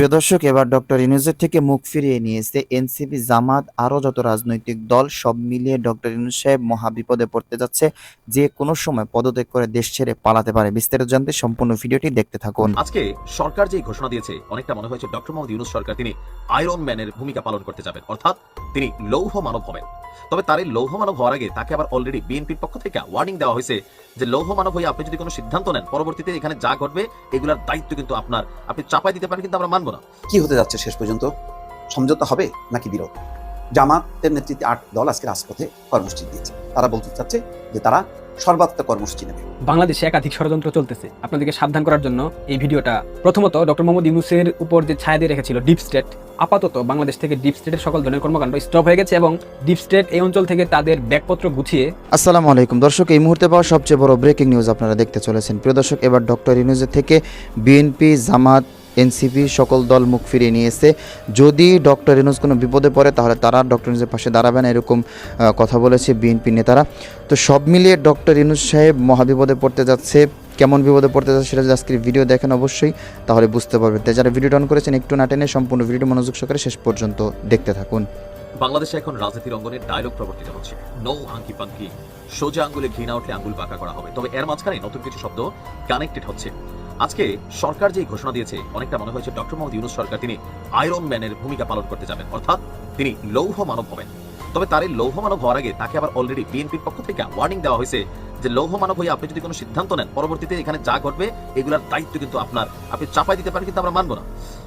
প্রিয় দর্শক, এবার ডক্টর ইনুজের থেকে মুখ ফিরিয়ে নিয়েছে এনসিপি। জামাত আরও যত রাজনৈতিক দল, সব মিলিয়ে ডক্টর ইনুজ সাহেব মহাবিপদে পড়তে যাচ্ছে। যে কোনো সময় পদত্যাগ করে দেশ ছেড়ে পালাতে পারে। বিস্তারিত জানতে সম্পূর্ণ ভিডিওটি দেখতে থাকুন। আজকে সরকার যে ঘোষণা দিয়েছে, অনেকটা মনে হয়েছে ডক্টর মোহাম্মদ ইউনুস সরকার তিনি আয়রন ম্যানের ভূমিকা পালন করতে যাবেন। অর্থাৎ তিনি লৌহ মানব হবেন। তবে তার এই লৌহ মানব হওয়ার আগে তাকে আবার অলরেডি বিএনপির পক্ষ থেকে ওয়ার্নিং দেওয়া হয়েছে যে লৌহ মানব হয়ে আপনি যদি কোনো সিদ্ধান্ত নেন, পরবর্তীতে এখানে যা ঘটবে, এগুলার দায়িত্ব কিন্তু আপনার। আপনি চাপাই দিতে পারেন, কিন্তু আমরা মানবো না। কি হতে যাচ্ছে শেষ পর্যন্ত? সমঝোতা হবে নাকি বিরোধ? জামাতের নেতৃত্বে আট দল আজকে রাজপথে কর্মসূচি দিয়েছে। তারা বলতে চাচ্ছে যে তারা সর্বাত্মক কর্মসূচি নেবে। বাংলাদেশে একাধিক ষড়যন্ত্র চলতেছে। আপনাদেরকে সাবধান করার জন্য এই ভিডিওটা প্রথমত ডক্টর মোহাম্মদ ইউনুসের উপর যে ছায়া দিয়ে রেখেছিল ডিপ স্টেট আপাতত বাংলাদেশ থেকে ডিপ স্টেটের সকল ধরনের কর্মকাণ্ড স্টপ হয়ে গেছে এবং ডিপ স্টেট এই অঞ্চল থেকে তাদের ব্যাগপত্র গুছিয়ে আসসালামু আলাইকুম। দর্শক এই মুহূর্তে পাওয়া সবচেয়ে বড় ব্রেকিং নিউজ আপনারা দেখতে চলেছেন। প্রিয় দর্শক এবার ডক্টর ইনুজের থেকে বিএনপি জামাত এনসিপি সকল দল মুখ ফিরিয়ে নিয়েছে। যদি ডক্টর ইনুজ কোনো বিপদে পড়ে, তাহলে তারা ডক্টর ইনুজের পাশে দাঁড়াবেন এরকম কথা বলেছে বিএনপি নেতারা। তো সব মিলিয়ে ডক্টর ইনুজ সাহেব মহাবিপদে পড়তে যাচ্ছে। কেমন বিপদে পড়তে যাচ্ছে সেটা যদি আজকের ভিডিও দেখেন অবশ্যই, তাহলে বুঝতে পারবেন। তাই যারা ভিডিও অন করেছেন, একটু না টেনে সম্পূর্ণ ভিডিও মনোযোগ সহকারে শেষ পর্যন্ত দেখতে থাকুন। বাংলাদেশে এখন রাজনীতির অঙ্গনে ডায়লগ প্রবর্তিত হচ্ছে। নো আঙ্কি পাঙ্কি, সোজা আঙ্গুলে ঘৃণা উঠলে আঙ্গুল বাঁকা করা হবে। তবে এর মাঝখানে নতুন কিছু শব্দ কানেক্টেড হচ্ছে। আজকে সরকার যে ঘোষণা দিয়েছে, অনেকটা মনে হয়েছে ডক্টর মোহাম্মদ ইউনুস সরকার তিনি আয়রন ম্যানের ভূমিকা পালন করতে যাবেন, অর্থাৎ তিনি লৌহ মানব হবেন। তবে তার এই লৌহ মানব হওয়ার আগে তাকে আবার অলরেডি বিএনপির পক্ষ থেকে ওয়ার্নিং দেওয়া হয়েছে যে লৌহ মানব হয়ে আপনি যদি কোনো সিদ্ধান্ত নেন, পরবর্তীতে এখানে যা ঘটবে, এগুলার দায়িত্ব কিন্তু আপনার। আপনি চাপাই দিতে পারেন কিন্তু আমরা মানবো না।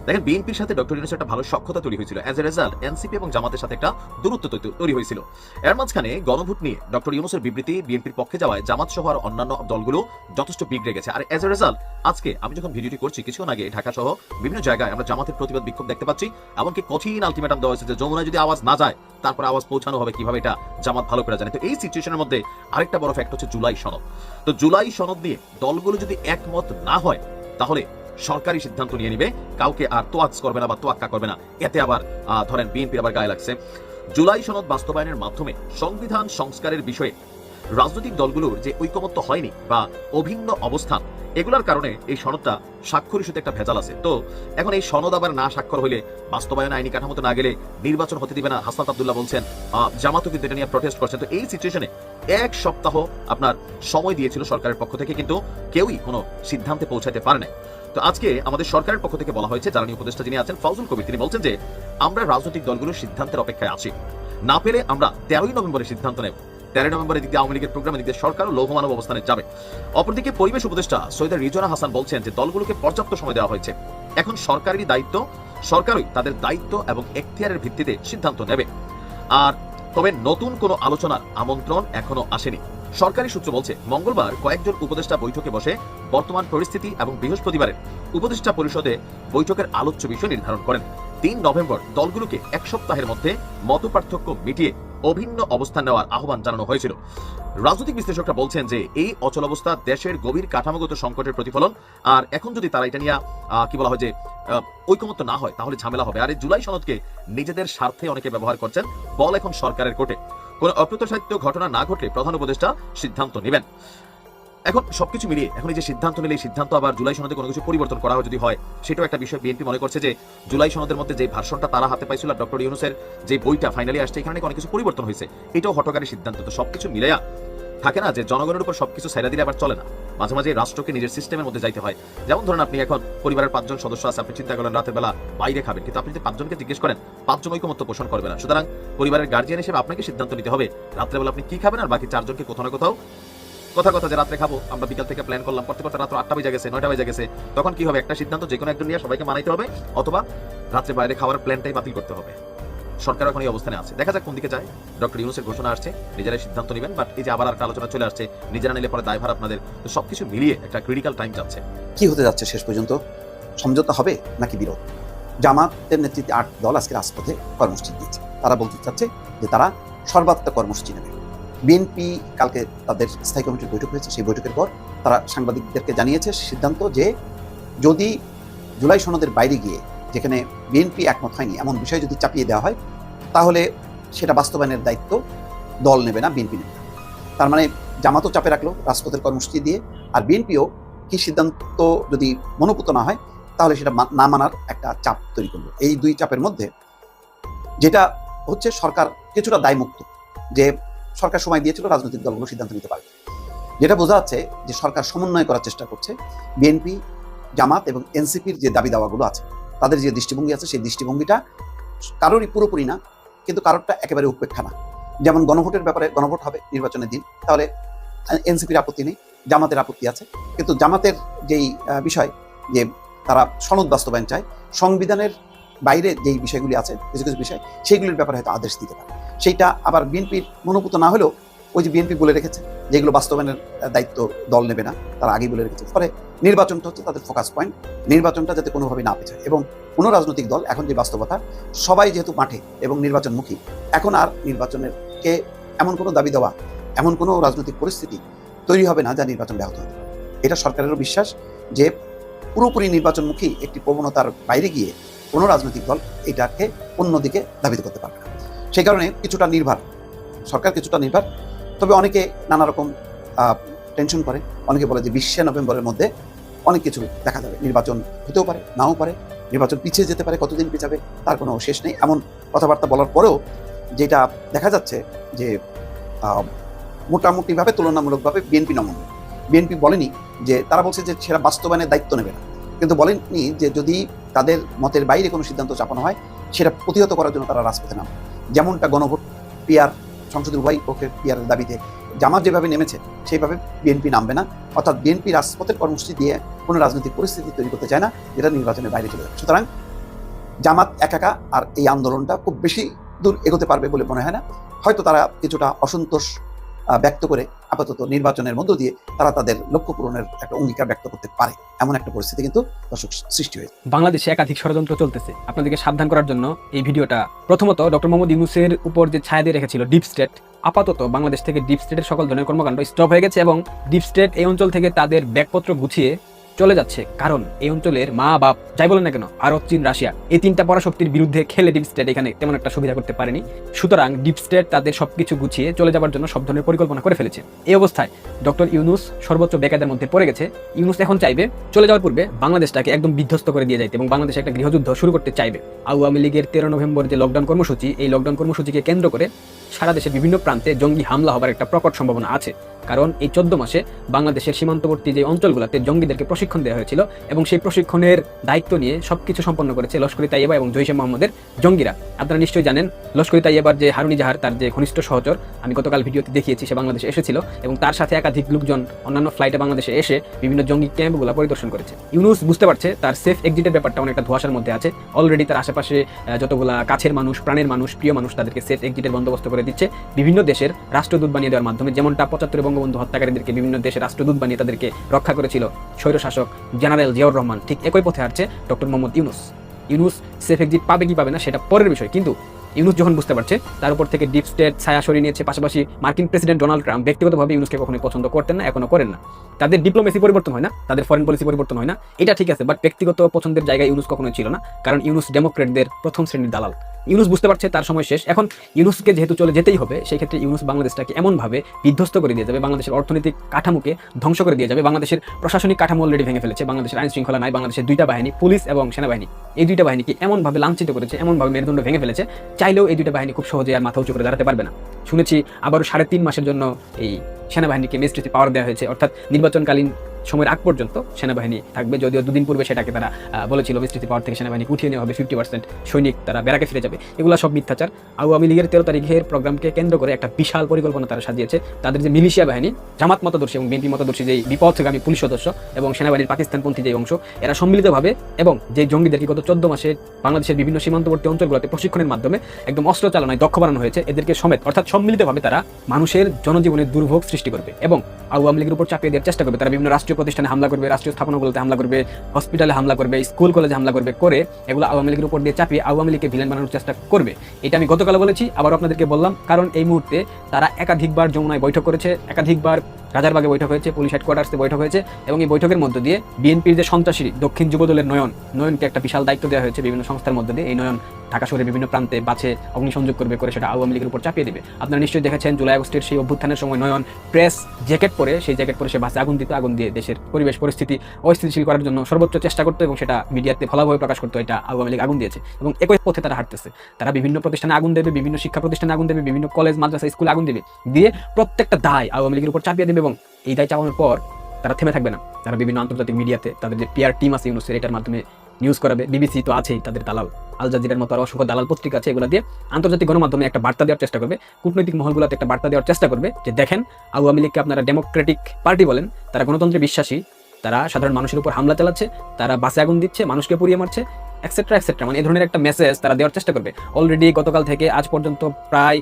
দেখেন, বিএনপির সাথে ডক্টর ইউনুসের একটা ভালো সক্ষতা তৈরি হয়েছিল। অ্যাজ এ রেজাল্ট এনসিপি এবং জামাতের সাথে একটা দূরত্ব তৈরি হয়েছিল। এর মাঝখানে গণভোট নিয়ে ডক্টর ইউনুসের বিবৃতি বিএনপির পক্ষে যাওয়ায় জামাত সহ আর অন্যান্য দলগুলো যথেষ্ট বিগড়ে গেছে। আর অ্যাজ এ রেজাল্ট আজকে আমি যখন ভিডিওটি করছি, কিছুক্ষণ আগে ঢাকা সহ বিভিন্ন জায়গায় আমরা জামাতের প্রতিবাদ বিক্ষোভ দেখতে পাচ্ছি। এমনকি কঠিন আলটিমেটাম দেওয়া হয়েছে যে যমুনায় যদি আওয়াজ না যায়, তারপর আওয়াজ পৌঁছানো হবে কীভাবে এটা জামাত ভালো করে জানে। তো এই সিচুয়েশনের মধ্যে আরেকটা বড় ফ্যাক্ট হচ্ছে জুলাই সনদ। তো জুলাই সনদ নিয়ে দলগুলো যদি একমত না হয়, তাহলে সরকারি সিদ্ধান্ত নিয়ে নিবে। কাউকে আর তোয়াজ করবে না বা তোয়াক্কা করবে না। এতে আবার ধরেন বিএনপির আবার গায়ে লাগছে। জুলাই সনদ বাস্তবায়নের মাধ্যমে সংবিধান সংস্কারের বিষয়ে রাজনৈতিক দলগুলোর যে ঐকমত্য হয়নি বা অভিন্ন অবস্থান, এগুলোর কারণে এই সনদটা স্বাক্ষর ইস্যুতে একটা ভেজাল আছে। তো এখন এই সনদ আবার না স্বাক্ষর হইলে বাস্তবায়ন আইনি কাঠামোতে না গেলে নির্বাচন হতে দিবে না। হাসনাত আব্দুল্লাহ বলছেন জামাতও কিন্তু এটা নিয়ে প্রটেস্ট করছেন তো এই সিচুয়েশনে এক সপ্তাহ আপনার সময় দিয়েছিল সরকারের পক্ষ থেকে, কিন্তু কেউই কোনো সিদ্ধান্তে পৌঁছাতে পারে নাই তো আজকে আমাদের সরকারের পক্ষ থেকে বলা হয়েছে, জ্বালানি উপদেষ্টা যিনি আছেন ফজল কবির, তিনি বলছেন যে, আমরা রাজনৈতিক দলগুলোর সিদ্ধান্তের অপেক্ষায় আছি। না পেলে আমরা তেরোই নভেম্বরে সিদ্ধান্ত নেব। তেরোই নভেম্বরের দিক আওয়ামী লীগের প্রোগ্রামে দিক সরকার লৌহমানব অবস্থানে যাবে। অপরদিকে পরিবেশ উপদেষ্টা সৈয়দ রিজওয়ানা হাসান বলছেন যে, দলগুলোকে পর্যাপ্ত সময় দেওয়া হয়েছে। এখন সরকারেরই দায়িত্ব, সরকারই তাদের দায়িত্ব এবং এখতিয়ারের ভিত্তিতে সিদ্ধান্ত নেবে। আর তবে নতুন কোনো আলোচনার আমন্ত্রণ এখনও আসেনি। সরকারি সূত্র বলছে, মঙ্গলবার কয়েকজন উপদেষ্টা বৈঠকে বসে বর্তমান পরিস্থিতি এবং বৃহস্পতিবারের উপদেষ্টা পরিষদে বৈঠকের আলোচ্য বিষয় নির্ধারণ করেন। তিন নভেম্বর দলগুলোকে এক সপ্তাহের মধ্যে মত পার্থক্য মিটিয়ে অভিন্ন অবস্থান নেওয়ার আহ্বান জানানো হয়েছিল। রাজনৈতিক বিশ্লেষকরা বলছেন যে এই অচলাবস্থা দেশের গভীর কাঠামোগত সংকটের প্রতিফলন, আর এখন যদি তারা এটা নিয়ে কি বলা হয় যে ঐকমত্য না হয়, তাহলে ঝামেলা হবে। আর এই জুলাই সনদকে নিজেদের স্বার্থে অনেকে ব্যবহার করছেন বল এখন সরকারের কোর্টে কোন অপ্রত্যাশিত ঘটনা না ঘটলে প্রধান উপদেষ্টা সিদ্ধান্ত নেবেন। এখন সবকিছু মিলিয়ে, এখন এই যে সিদ্ধান্ত নিলে সিদ্ধান্ত আবার জুলাই সনদে কোনো কিছু পরিবর্তন করা হয় যদি হয়, সেটাও একটা বিষয় বিএনপি মনে করছে যে, জুলাই সনদের মধ্যে যে ভার্সনটা তারা হাতে পাইছিল ডক্টর ইউনুসের যে বইটা ফাইনালি আসছে, এখানে অনেক কিছু পরিবর্তন হয়েছে। এটাও হটকারী সিদ্ধান্ত। তো সবকিছু মিলাইয়া থাকে না যে, জনগণের উপর সবকিছু সাইরা দিলে আবার চলে না। মাঝে মাঝে রাষ্ট্রকে নিজের সিস্টেমের মধ্যে যাইতে হয়। যেমন ধরুন আপনি এখন পরিবারের পাঁচজন সদস্য আছে, আপনি চিন্তা করেন রাতের বেলা বাইরে খাবেন, কিন্তু আপনি যদি পাঁচজনকে জিজ্ঞেস করেন, পাঁচজন ঐকমত্য পোষণ করবে না। সুতরাং পরিবারের গার্জিয়ান হিসেবে আপনাকে সিদ্ধান্ত নিতে হবে, রাত্রেবেলা আপনি কি খাবেন, আর বাকি চারজনকে কোথাও না কোথাও কথা কথা যে রাত্রে খাব, আমরা বিকাল থেকে প্ল্যান করলাম করতে করতে রাত্র আটটা বেজে গেছে, নয়টা বেজে গেছে। তখন কি হবে? একটা সিদ্ধান্ত যে কোনো একজন নিয়ে সবাইকে মানাইতে হবে, অথবা রাত্রে বাইরে খাওয়ার প্ল্যানটাই বাতিল করতে হবে। সরকার এখন এই অবস্থানে আছে। দেখা যাক কোন দিকে যায়। ডক্টর ইউনুসের ঘোষণা আসছে, নিজেরাই সিদ্ধান্ত নেবেন বাট এই যে আবার একটা আলোচনা চলে আসছে, নিজেরা নিলে পরে দায়ভার আপনাদের। তো সবকিছু মিলিয়ে একটা ক্রিটিক্যাল টাইম যাচ্ছে। কি হতে যাচ্ছে শেষ পর্যন্ত? সমঝোতা হবে নাকি বিরোধ? জামাতের নেতৃত্বে আট দল আজকে রাজপথে কর্মসূচি দিয়েছে। তারা বলতে চাচ্ছে যে তারা সর্বাত্মক কর্মসূচি নেবে। বিএনপি কালকে তাদের স্থায়ী কমিটির বৈঠক হয়েছে, সেই বৈঠকের পর তারা সাংবাদিকদেরকে জানিয়েছে সিদ্ধান্ত যে যদি জুলাই সনদের বাইরে গিয়ে যেখানে বিএনপি একমত হয়নি, এমন বিষয় যদি চাপিয়ে দেওয়া হয়, তাহলে সেটা বাস্তবায়নের দায়িত্ব দল নেবে না, বিএনপি নেবে তার মানে জামাতও চাপে রাখল রাজপথের কর্মসূচি দিয়ে, আর বিএনপিও কি সিদ্ধান্ত যদি মনোপুত না হয়, তাহলে সেটা না মানার একটা চাপ তৈরি করল। এই দুই চাপের মধ্যে যেটা হচ্ছে সরকার কিছুটা দায়মুক্ত, যে সরকার সময় দিয়েছিল, রাজনৈতিক দলগুলো সিদ্ধান্ত নিতে পারে যেটা বোঝা যাচ্ছে যে সরকার সমন্বয় করার চেষ্টা করছে। বিএনপি, জামাত এবং এনসিপির যে দাবি দাওয়াগুলো আছে, তাদের যে দৃষ্টিভঙ্গি আছে, সেই দৃষ্টিভঙ্গিটা কারোরই পুরোপুরি না, কিন্তু কারোরটা একেবারে উপেক্ষা না। যেমন গণভোটের ব্যাপারে গণভোট হবে নির্বাচনের দিন, তাহলে এনসিপির আপত্তি নেই, জামাতের আপত্তি আছে। কিন্তু জামাতের যেই বিষয় যে তারা সনদ বাস্তবায়ন চায়, সংবিধানের বাইরে যেই বিষয়গুলি আছে কিছু কিছু বিষয়, সেইগুলির ব্যাপারে হয়তো আদেশ দিতে পারে। সেইটা আবার বিএনপির মনোভূত না হলেও ওই যে বিএনপি বলে রেখেছে, যেগুলো বাস্তবায়নের দায়িত্ব দল নেবে না, তারা আগেই বলে রেখেছে। ফলে নির্বাচনটা হচ্ছে তাদের ফোকাস পয়েন্ট নির্বাচনটা যাতে কোনোভাবে না পেছায়। এবং কোনো রাজনৈতিক দল, এখন যে বাস্তবতা, সবাই যেহেতু মাঠে এবং নির্বাচনমুখী, এখন আর নির্বাচনের কে এমন কোনো দাবি দেওয়া, এমন কোনো রাজনৈতিক পরিস্থিতি তৈরি হবে না যা নির্বাচন ব্যাহত হতে পারে। এটা সরকারেরও বিশ্বাস যে পুরোপুরি নির্বাচনমুখী একটি প্রবণতার বাইরে গিয়ে কোনো রাজনৈতিক দল এটাকে অন্যদিকে ধাবিত করতে পারবে না। সেই কারণে কিছুটা নির্ভর, সরকার কিছুটা নির্ভর। তবে অনেকে নানা রকম টেনশন করে। অনেকে বলে যে বিশে নভেম্বরের মধ্যে অনেক কিছু দেখা যাবে। নির্বাচন হতেও পারে, নাও পারে। নির্বাচন পিছিয়ে যেতে পারে, কতদিন পিছাবে, তার কোনো শেষ নেই। এমন কথাবার্তা বলার পরেও যেটা দেখা যাচ্ছে যে মোটামুটিভাবে তুলনামূলকভাবে বিএনপি নমন বিএনপি বলেনি যে, তারা বলছে যে সেটা বাস্তবায়নের দায়িত্ব নেবে না। কিন্তু বলেনি যে যদি তাদের মতের বাইরে কোনো সিদ্ধান্ত চাপানো হয়, সেটা প্রতিহত করার জন্য তারা রাজপথে নাম। যেমনটা গণভোট পিয়ার সংসদের উভয় পক্ষের পিয়ারের দাবিতে জামাত যেভাবে নেমেছে, সেইভাবে বিএনপি নামবে না। অর্থাৎ বিএনপি রাজপথের কর্মসূচি দিয়ে কোনো রাজনৈতিক পরিস্থিতি তৈরি করতে চায় না, যেটা নির্বাচনের বাইরে চলে যাবে। সুতরাং জামাত একাকা আর এই আন্দোলনটা খুব বেশি দূর এগোতে পারবে বলে মনে হয় না। হয়তো তারা কিছুটা অসন্তোষ ব্যক্ত করে আপাতত নির্বাচনের মধ্য দিয়ে তারা তাদের লক্ষ্য পূরণের একটা অঙ্গীকার ব্যক্ত করতে পারে। এমন একটা পরিস্থিতি কিন্তু দর্শক সৃষ্টি হয়েছে। বাংলাদেশে একাধিক ষড়যন্ত্র চলতেছে। আপনাদেরকে সাবধান করার জন্য এই ভিডিওটা প্রথমত ডক্টর মোহাম্মদ ইউনুসের উপর যে ছায়া দিয়ে রেখেছিল ডিপ স্টেট, আপাতত বাংলাদেশ থেকে ডিপ স্টেটের সকল ধরনের কর্মকাণ্ড স্টপ হয়ে গেছে এবং ডিপ স্টেট এই অঞ্চল থেকে তাদের ব্যাগপত্র গুছিয়ে চলে যাচ্ছে। কারণ এই অঞ্চলের মা বাপ, যাই বলেন না কেন, ভারত, চীন, রাশিয়া, এই তিনটা পরাশক্তির বিরুদ্ধে খেলে ডিপ স্টেট এখানে তেমন একটা সুবিধা করতে পারেনি। সুতরাং ডিপ স্টেট তাদের সবকিছু গুছিয়ে চলে যাওয়ার জন্য সব ধরনের পরিকল্পনা করে ফেলেছে। এই অবস্থায় ডক্টর ইউনুস সর্বোচ্চ বেকায়দার মধ্যে পড়ে গেছে। ইউনুস এখন চাইবে চলে যাওয়ার পূর্বে বাংলাদেশটাকে একদম বিধ্বস্ত করে দিয়ে যাইতে এবং বাংলাদেশে একটা গৃহযুদ্ধ শুরু করতে চাইবে। আওয়ামী লীগের তেরো নভেম্বর যে লকডাউন কর্মসূচি, এই লকডাউন কর্মসূচিকে কেন্দ্র করে সারা দেশের বিভিন্ন প্রান্তে জঙ্গি হামলা হবার একটা প্রকট সম্ভাবনা আছে। কারণ এই চোদ্দ মাসে বাংলাদেশের সীমান্তবর্তী যে অঞ্চলগুলোতে জঙ্গিদেরকে প্রশিক্ষণ দেওয়া হয়েছিল এবং সেই প্রশিক্ষণের দায়িত্ব নিয়ে সবকিছু সম্পন্ন করেছে লস্করি তাইয়েবা এবং জৈশে মোহাম্মদের জঙ্গিরা। আপনারা নিশ্চয়ই জানেন লস্করি তাইয়েবার যে হারুনি জাহার, তার যে ঘনিষ্ঠ সহচর, আমি গতকাল ভিডিওতে দেখিয়েছি, সে বাংলাদেশে এসেছিল এবং তার সাথে একাধিক লোকজন অন্যান্য ফ্লাইটে বাংলাদেশে এসে বিভিন্ন জঙ্গি ক্যাম্পগুলো পরিদর্শন করেছে। ইউনুস বুঝতে পারছে, তার সেফ এক্সিটের ব্যাপারটা অনেকটা ধোয়াশার মধ্যে আছে। অলরেডি তার আশেপাশে যতগুলা কাছের মানুষ, প্রাণের মানুষ, প্রিয় মানুষ তাদেরকে সেফ এক্সিটের বন্দোবস্ত করে দিচ্ছে। বিভিন্ন দেশের রাষ্ট্রদূত বানিয়ে দেওয়ার মাধ্যমে, যেমনটা পঁচাত্তরে বঙ্গবন্ধু হত্যাকারীদেরকে বিভিন্ন দেশের রাষ্ট্রদূত বানিয়ে তাদেরকে রক্ষা করেছিল। স্বৈরশাসক জেনারেল জিয়াউর রহমান ঠিক একই পথে হারছে doctor Mohammad Yunus. Yunus safe exit পাবে কি পাবে না সেটা পরের বিষয়, কিন্তু ইউনুস যখন বুঝতে পারছে, তার উপর থেকে ডিপ স্টেট ছায়া সরিয়ে নিয়েছে, পাশাপাশি মার্কিন প্রেসিডেন্ট ডোনাল্ড ট্রাম্প ব্যক্তিগতভাবে ইউনুসকে কখনোই পছন্দ করতেন না, এখনও করেন না। তাদের ডিপ্লোমেসি পরিবর্তন হয় না, তাদের ফরেন পলিসি পরিবর্তন হয় না, এটা ঠিক আছে বাট ব্যক্তিগত পছন্দের জায়গায় ইউনুস কখনোই ছিল না, কারণ ইউনুস ডেমোক্রেটদের প্রথম শ্রেণির দালাল। ইউনুস বুঝতে পারছে তার সময় শেষ, এখন ইউনুসকে যেহেতু চলে যেতেই হবে, সেই ক্ষেত্রে ইউনুস বাংলাদেশটাকে এমনভাবে বিধ্বস্ত করে দিয়ে যাবে, বাংলাদেশের অর্থনৈতিক কাঠামোকে ধ্বংস করে দিয়ে যাবে, বাংলাদেশের প্রশাসনিক কাঠামো অলরেডি ভেঙে ফেলেছে, বাংলাদেশের আইন শৃঙ্খলা নাই, বাংলাদেশের দুইটা বাহিনী, পুলিশ এবং সেনাবাহিনী। এই দুইটা বাহিনীকে এমনভাবে লাঞ্ছিত করেছে, এমনভাবে মেরুদণ্ড ভেঙে ফেলেছে চাইলেও এই দুইটা বাহিনী খুব সহজে আর মাথা উঁচু করে দাঁড়াতে পারবে না। শুনেছি আবারও সাড়ে তিন মাসের জন্য এই সেনাবাহিনীকে মেজিস্ট্রেসি পাওয়ার দেওয়া হয়েছে। অর্থাৎ নির্বাচনকালীন সময়ের আগ পর্যন্ত সেনাবাহিনী থাকবে। যদিও দুদিন পূর্বে সেটাকে তারা বলেছিল মিস্ট্রিতি পাওয়ার থেকে সেনাবাহিনী উঠিয়ে নেওয়া হবে। ফিফটি পার্সেন্ট সৈনিক তারা বেড়াকে ফিরে যাবে। এগুলো সব মিথ্যাচার। আওয়ামী লীগের তেরো তারিখের প্রোগ্রামকে কেন্দ্র করে একটা বিশাল পরিকল্পনা তারা সাজিয়েছে। তাদের যে মিলিশিয়া বাহিনী, জামাত মতদর্শী এবং বিএনপি মতদর্শী যেই বিপথগামী পুলিশ সদস্য এবং সেনাবাহিনীর পাকিস্তানপন্থী যে অংশ, এরা সম্মিলিতভাবে এবং যে জঙ্গিদেরকে গত চোদ্দ মাসে বাংলাদেশের বিভিন্ন সীমান্তবর্তী অঞ্চলগুলোতে প্রশিক্ষণের মাধ্যমে একদম অস্ত্র চালনায় দক্ষ বানানো হয়েছে, এদেরকে সমেত, অর্থাৎ সম্মিলিতভাবে তারা মানুষের জনজীবনের দুর্ভোগ সৃষ্টি করবে এবং আওয়ামী লীগের উপর চাপিয়ে দেওয়ার চেষ্টা করবে। তারা বিভিন্ন রাষ্ট্রীয় প্রতিষ্ঠানে হামলা করবে, রাষ্ট্রীয় স্থাপনাগুলোতে হামলা করবে হসপিটালে হামলা করবে স্কুল কলেজে হামলা করবে করে এগুলো আওয়ামী লীগের উপর দিয়ে চাপিয়ে আওয়ামী লীগকে ভিলেন বানানোর চেষ্টা করবে। এটা আমি গতকাল বলেছি আবার আপনাদেরকে বললাম, কারণ এই মুহূর্তে তারা একাধিকবার যমুনায় বৈঠক করেছে, একাধিকবার রাজারবাগে বৈঠক হয়েছে, পুলিশ হেডকোয়ার্টার্সে বৈঠক হয়েছে এবং এই বৈঠকের মধ্য দিয়ে বিএনপির যে সন্ত্রাসী দক্ষিণ যুবদলের নয়ন, নয়নকে একটা বিশাল দায়িত্ব দেওয়া হয়েছে বিভিন্ন সংস্থার মধ্যে দিয়ে। এই নয়ন ঢাকা শহরের বিভিন্ন প্রান্তে বাছে, অগ্নিসংযোগ করবে করে সেটা আওয়ামী লীগের উপর চাপিয়ে দেবে। আপনারা নিশ্চয়ই দেখেছেন, জুলাই আগস্টের সেই অভ্যুত্থানের সময় নয়ন প্রেস জ্যাকেট পরে, সেই জ্যাকেট পরে সে বাসে আগুন দিত, আগুন দিয়ে দেশের পরিবেশ, পরিস্থিতি অস্থিতিশীল করার জন্য সর্বোচ্চ চেষ্টা করতো এবং সেটা মিডিয়াতে ফলাভাবে প্রকাশ করতো, এটা আওয়ামী লীগ আগুন দিয়েছে। এবং একই পথে তারা হাঁটতেছে। তারা বিভিন্ন প্রতিষ্ঠানে আগুন দেবে, বিভিন্ন শিক্ষা প্রতিষ্ঠানে আগুন দেবে, বিভিন্ন কলেজ মাদ্রাসা স্কুলে আগুন দেবে। দিয়ে প্রত্যেকটা দায় আওয়ামী লীগের উপর চাপিয়ে দেবে এবং এই দায় চাপানোর পর তারা থেমে থাকবে না। তারা বিভিন্ন আন্তর্জাতিক মিডিয়াতে তাদের যে পিআর টিম আছে ইউনুসের এটার মাধ্যমে নিউজ করাবে। বিবিসি তো আছেই, তাদের দালাল। আল জাজিরার মতো আর অসংখ্য দালাল পত্রিকা আছে, এগুলো দিয়ে আন্তর্জাতিক গণমাধ্যমে একটা বার্তা দেওয়ার চেষ্টা করবে। কূটনৈতিক মহলগুলোতে একটা বার্তা দেওয়ার চেষ্টা করবে যে, দেখেন, আওয়ামী লীগকে আপনারা ডেমোক্রেটিক পার্টি বলেন, তারা গণতন্ত্রে বিশ্বাসী। তারা সাধারণ মানুষের উপর হামলা চালাচ্ছে, তারা বাসে আগুন দিচ্ছে, মানুষকে পুড়িয়ে মারছে। এক্সেট্রা এক্সেট্রা মানে এই ধরনের একটা মেসেজ তারা দেওয়ার চেষ্টা করবে। অলরেডি গতকাল থেকে আজ পর্যন্ত প্রায়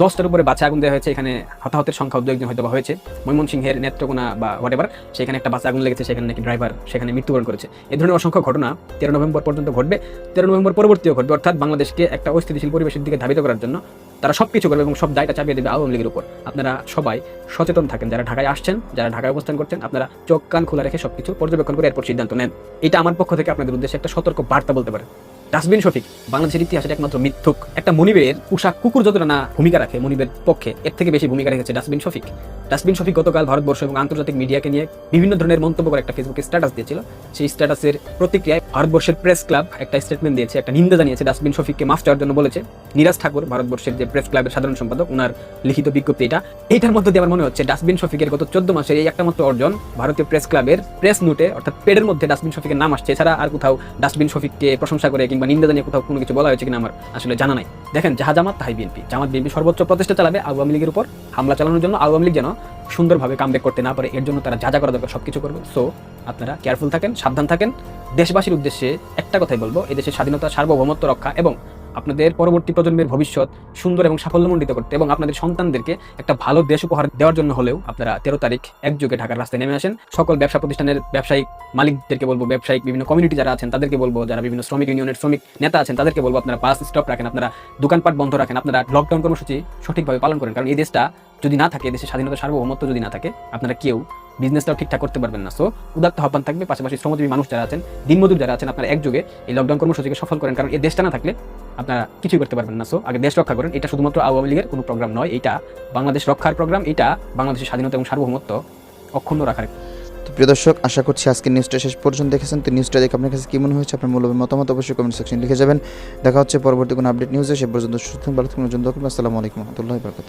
দশটার উপরে বাচ্চা আগুন দেওয়া হয়েছে। এখানে হতাহতের সংখ্যা দু একজন হয়তো বা হয়েছে। ময়মনসিংহের নেত্রকোনা বা হোয়াট এভার সেখানে একটা বাচ্চা আগুন লেগেছে, সেখানে নাকি ড্রাইভার সেখানে মৃত্যুবরণ করেছে। এ ধরনের অসংখ্য ঘটনা তেরো নভেম্বর পর্যন্ত ঘটবে। তেরো নভেম্বর পরবর্তীও ঘটবে। অর্থাৎ বাংলাদেশকে একটা অস্থিতিশীল পরিবেশের দিকে ধাবিত করার জন্য তারা সব কিছু করবে এবং সব দায়টা চাপিয়ে দেবে আওয়ামী লীগের উপর। আপনারা সবাই সচেতন থাকেন, যারা ঢাকায় আসছেন, যারা ঢাকায় অবস্থান করছেন, আপনারা চোখ, কান খোলা রেখে সবকিছু পর্যবেক্ষণ করে এরপর সিদ্ধান্ত নেন। এটা আমার পক্ষ থেকে আপনাদের উদ্দেশ্যে একটা সতর্ক বার্তা বলতে পারে ডাস্টবিন শফিক বাংলাদেশের ইতিহাসের একমাত্র মিথ্যুক। একটা মনিবের পোশাক কুকুর যতটা না ভূমিকা রাখে, মনিবের পক্ষে, এর থেকে বেশি ভূমিকা রেখেছে ডাস্টবিন শফিক ডাস্টবিন শফিক গতকাল ভারতবর্ষ এবং আন্তর্জাতিক মিডিয়াকে নিয়ে বিভিন্ন ধরনের মন্তব্য করে একটা ফেসবুকে স্ট্যাটাস দিয়েছিল। সেই স্ট্যাটাসের প্রতিক্রিয়ায় ভারতবর্ষের প্রেস ক্লাব একটা স্টেটমেন্ট দিয়েছে, একটা নিন্দা জানিয়েছে ডাস্টবিন শফিককে মাফ চাওয়ার জন্য বলেছে। নিরাজ ঠাকুর, ভারতবর্ষের যে প্রেস ক্লাবের সাধারণ সম্পাদক ওনার লিখিত বিজ্ঞপ্তি এটা। এইটার মধ্যে দিয়ে আমার মনে হচ্ছে ডাস্টবিন শফিকের গত চোদ্দ মাসের এই একটা মাত্র অর্জন ভারতীয় প্রেস ক্লাবের প্রেস নোটে অর্থাৎ পেডের মধ্যে ডাস্টবিন শফিকের নাম আসছে। এছাড়া আর কোথাও ডাস্টবিন শফিককে প্রশংসা করে কিংবা নিন্দা জানিয়ে কোথাও কোনো কিছু বলা হয়েছে কিনা আমার আসলে জানা নাই। দেখেন যাহা জামাত তাহাই বিএনপি। জামাত, বিএনপি সর্বোচ্চ প্রচেষ্টা চালাবে আওয়ামী লীগের উপর। হামলা চালানোর জন্য আওয়ামী লীগ যেন সুন্দরভাবে কামব্যাক করতে না পারে, এর জন্য তারা যা যা করা দরকার সব কিছু করবে। সো আপনারা কেয়ারফুল থাকেন, সাবধান থাকেন। দেশবাসীর উদ্দেশ্যে একটা কথাই বলব, এদেশের স্বাধীনতা, সার্বভৌমত্ব রক্ষা এবং আপনাদের পরবর্তী প্রজন্মের ভবিষ্যৎ সুন্দর এবং সাফল্যমণ্ডিত করতে এবং আপনাদের সন্তানদেরকে একটা ভালো দেশ উপহার দেওয়ার জন্য হলেও আপনারা তেরো তারিখ একযোগে ঢাকার রাস্তায় নেমে আসেন। সকল ব্যবসা প্রতিষ্ঠানের ব্যবসায়িক মালিকদেরকে বলব, ব্যবসায়িক বিভিন্ন কমিউনিটি যারা আছেন তাদেরকে বলব, যারা বিভিন্ন শ্রমিক ইউনিয়নের শ্রমিক নেতা আছেন তাদেরকে বলব, আপনারা বাস স্টপ রাখেন, আপনারা দোকানপাট বন্ধ রাখেন, আপনারা লকডাউন কর্মসূচি সঠিকভাবে পালন করেন, কারণ এই দেশটা যদি না থাকে দেশের স্বাধীনতা সার্বভৌমত্ব যদি না থাকে আপনারা কেউ বিজনেসটাও ঠিকঠাক করতে পারবেন না। সো উদাত্ত আহ্বান থাকবে পাশাপাশি শ্রমজীবী মানুষ যারা আছেন দিনমজুর যারা আছেন আপনারা একযোগে এই লকডাউন কর্মসূচিকে সফল করেন কারণ এই দেশটা না থাকলে আপনারা কিছুই করতে পারবেন না। সো আগে দেশ রক্ষা করেন এটা শুধুমাত্র আওয়ামী লীগের কোনো প্রোগ্রাম নয় এটা বাংলাদেশ রক্ষার প্রোগ্রাম এটা বাংলাদেশের স্বাধীনতা এবং সার্বভৌমত্ব অক্ষুণ্ণ রাখার প্রিয় দর্শক আশা করছি আজকে নিউজটা শেষ পর্যন্ত দেখেছেন। তো নিউজটা দেখে আপনার কাছে কি মনে হয়েছে আপনার মূল্যবান মতামত অবশ্যই কমেন্ট সেকশন লিখে যাবেন। দেখা হচ্ছে পরবর্তী কোনো আপডেট নিউজে সে পর্যন্ত সুস্থ ভালো থাকুন, আসসালামু আলাইকুম রহমতুল্লাহ বরকাত